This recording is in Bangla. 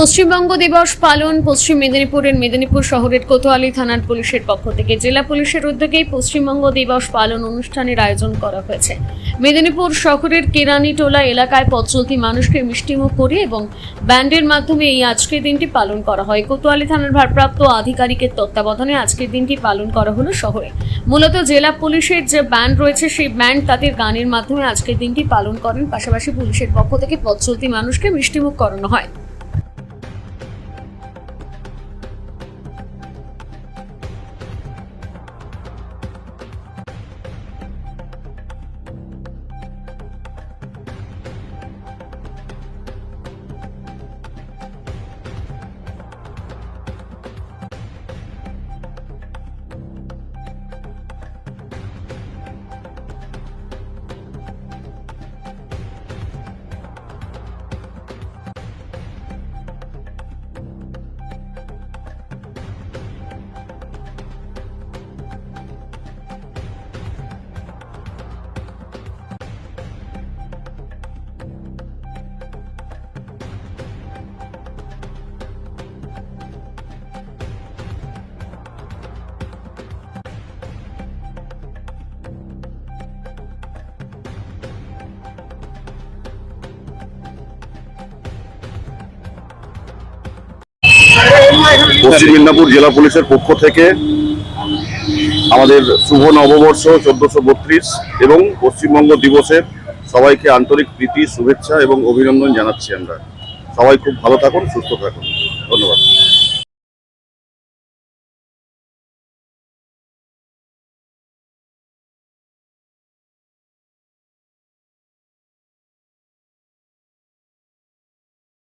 পশ্চিমবঙ্গ দিবস পালন পশ্চিম মেদিনীপুরের মেদিনীপুর শহরের কোতোয়ালি থানার পুলিশের পক্ষ থেকে জেলা পুলিশের উদ্যোগেই পশ্চিমবঙ্গ দিবস পালন অনুষ্ঠানের আয়োজন করা হয়েছে। মেদিনীপুর শহরের কেরানীটোলা এলাকায় পথ চলতি মানুষকে মিষ্টিমুখ করে এবং ব্যান্ডের মাধ্যমে এই আজকের দিনটি পালন করা হয়। কোতোয়ালি থানার ভারপ্রাপ্ত আধিকারিকের তত্ত্বাবধানে আজকের দিনটি পালন করা হলো শহরে। মূলত জেলা পুলিশের যে ব্যান্ড রয়েছে, সেই ব্যান্ড তাদের গানের মাধ্যমে আজকের দিনটি পালন করেন। পাশাপাশি পুলিশের পক্ষ থেকে পথ চলতি মানুষকে মিষ্টিমুখ করানো হয়। পশ্চিম মেদিনীপুর জেলা পুলিশের পক্ষ থেকে আমাদের শুভ নববর্ষ চোদ্দশো বত্রিশ এবং পশ্চিমবঙ্গ দিবসের সবাইকে আন্তরিক প্রীতি, শুভেচ্ছা এবং অভিনন্দন জানাচ্ছি আমরা। সবাই খুব ভালো থাকুন, সুস্থ থাকুন। ধন্যবাদ।